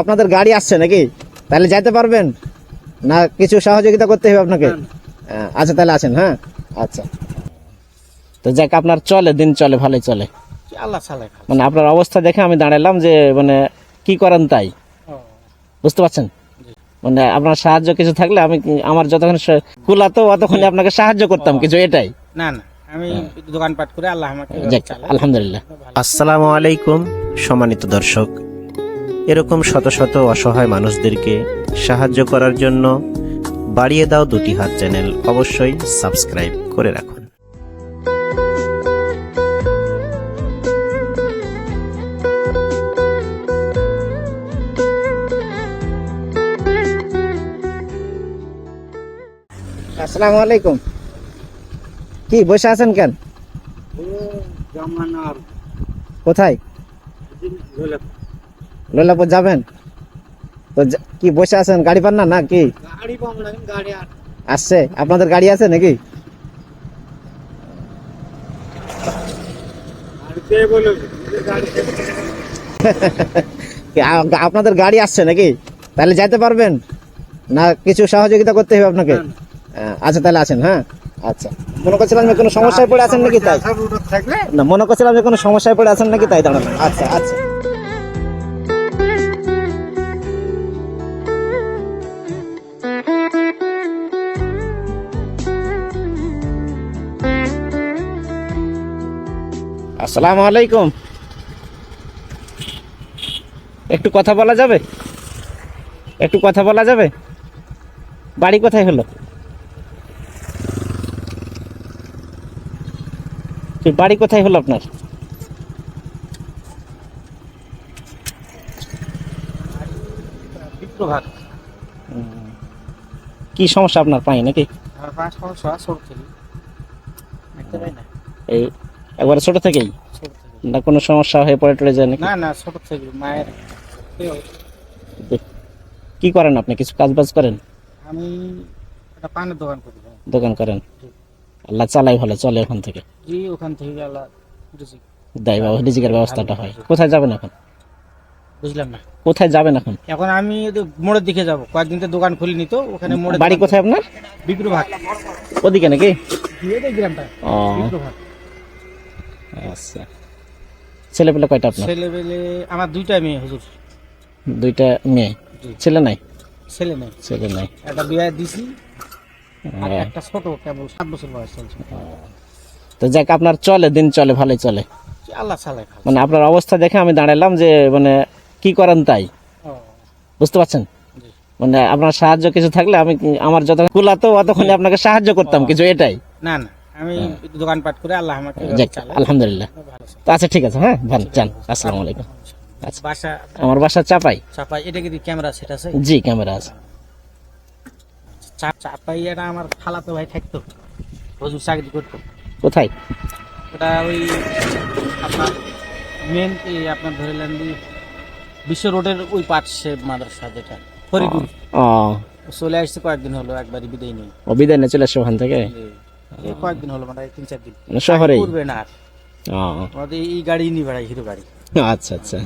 আপনাদের গাড়ি আসছে নাকি? তাহলে যাইতে পারবেন? না কিছু সহযোগিতা করতে হবে আপনাকে? আচ্ছা তাহলে আছেন হ্যাঁ? আচ্ছা। তো যাক আপনার চলে দিন চলে ভালোই চলে। মানে আপনার অবস্থা দেখে আমি দাঁড়ালাম যে মানে কি করেন তাই? বুঝতে পারছেন? মানে আপনার সাহায্য কিছু থাকলে আমি আমার যতক্ষণ কুলাতো অতক্ষণে আপনাকে সাহায্য করতাম কিছু এটাই। না না আমি দোকানপাট করে আল্লাহ আমাকে আলহামদুলিল্লাহ। আসসালামু আলাইকুম। সম্মানিত দর্শক এরকম শত শত অসহায় মানুষদেরকে সাহায্য করার জন্য বাড়িয়ে দাও দুটি হাত চ্যানেল অবশ্যই সাবস্ক্রাইব করে রাখুন। আসসালামু আলাইকুম। কি বসে আছেন কেন? কোথায়? লোলাপুর যাবেন? তো যা- কি বসে আছেন? গাড়ি পান না না কি গাড়ি পাবো না গাড়ি আর আসছে আপনাদের গাড়ি আছে নাকি? গাড়িতে বলে গাড়ি কি আ- আপনাদের গাড়ি আসছে নাকি? তাহলে যাইতে পারবেন? না কিছু সহযোগিতা করতে হবে আপনাকে? আহ, আচ্ছা তাহলে আছেন হ্যাঁ? আচ্ছা। মনে করছিলাম যে কোনো সমস্যায় পড়ে আছেন নাকি তাই? না, মনে করছিলাম যে কোনো সমস্যায় পড়ে আছেন নাকি তাই, দাঁড়ানো। আচ্ছা আচ্ছা। আসসালামু আলাইকুম। একটু কথা বলা যাবে? একটু কথা বলা যাবে? বাড়ি কোথায় হলো? বাড়ি কোথায় হলো আপনার? বিপ্রভাত। কি সমস্যা আপনার পাই নাকি? সমস্যা ছোট থেকে। এই একবারে ছোট থেকেই? না কোনো সমস্যা হয়ে পড়ে টড়ে যায় না না ছোট থেকে মায়ের। কি করেন আপনি? কিছু কাজ বাজ করেন? আমি একটা পানের দোকান করি। দোকান করেন? আল্লাহ চালাই ভালো চলে ওখান থেকে। জি ওখান থেকে আল্লাহ দেয় বাবা রিজিকের ব্যবস্থাটা হয়। কোথায় যাবেন এখন? বুঝলাম না। কোথায় যাবেন এখন? এখন আমি মোড়ের দিকে যাব। কয়েকদিন তো দোকান খুলিনি তো ওখানে মোড়ে বাড়ি কোথায় আপনার? বিপ্রভাত ওদিকে নাকি? গ্রামটা ও। আচ্ছা। ছেলে পেলে কয়টা আপনার? ছেলে পেলে আমার দুইটা মেয়ে হুজুর। দুইটা মেয়ে। ছেলে নাই? ছেলে নেই। ছেলে নাই। একটা বিয়ে দিছি আর ও, একটা ছোট কেবল সাত বছর বয়স চলছে। তো যাক আপনার চলে দিন চলে ভালোই চলে। আল্লাহ মানে আপনার অবস্থা দেখে আমি দাঁড়ালাম যে মানে কি করেন তাই? বুঝতে পারছেন? মানে আপনার সাহায্য কিছু থাকলে আমি আমার যত কুলাতো অতক্ষণে আপনাকে সাহায্য করতাম কিছু এটাই। না না আমি দোকানপাট করে আল্লাহ আমাকে। আলহামদুলিল্লাহ। তো আচ্ছা ঠিক আছে হ্যাঁ ভালো যান আসসালামু আলাইকুম। আচ্ছা বাসা আমার বাসা চাপাই। চাপাই এটা কি ক্যামেরা সেট আছে? জি ক্যামেরা আছে। চা- চাপাই আমার খালাতো ভাই থাকতো। হুজুর চাকরি করতো। কোথায়? ওটা ওই আপনার মেন আপনার ধরেলেন যে বিশ্ব রোডের ওই পাশে মাদ্রাসা যেটা ফরিদুল ও চলে আসছে কয়েকদিন হলো একবারই বিদায় নেই ও বিদায় নিয়ে চলে আসছে ওখান থেকে? এই কয়েকদিন হলো মানে তিন চার দিন। মানে শহরেই? করবে না আর। এই গাড়ি নিয়ে বেড়াই হিরো গাড়ি। আচ্ছা আচ্ছা।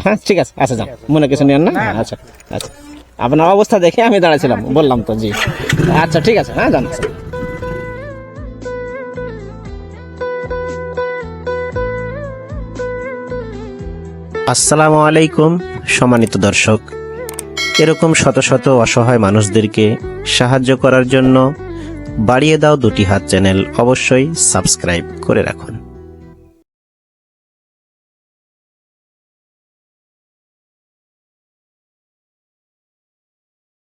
হ্যাঁ ঠিক আছে আচ্ছা যাও। মনে কিছু নেন না? না, না। আচ্ছা আচ্ছা। আপনার অবস্থা দেখে আমি দাঁড়াছিলাম বললাম তো, জি। আচ্ছা ঠিক আছে হ্যাঁ জান। আসসালামু আলাইকুম, সম্মানিত দর্শক। এরকম শত শত অসহায় মানুষদেরকে সাহায্য করার জন্য বাড়িয়ে দাও দুটি হাত চ্যানেল অবশ্যই সাবস্ক্রাইব করে রাখুন।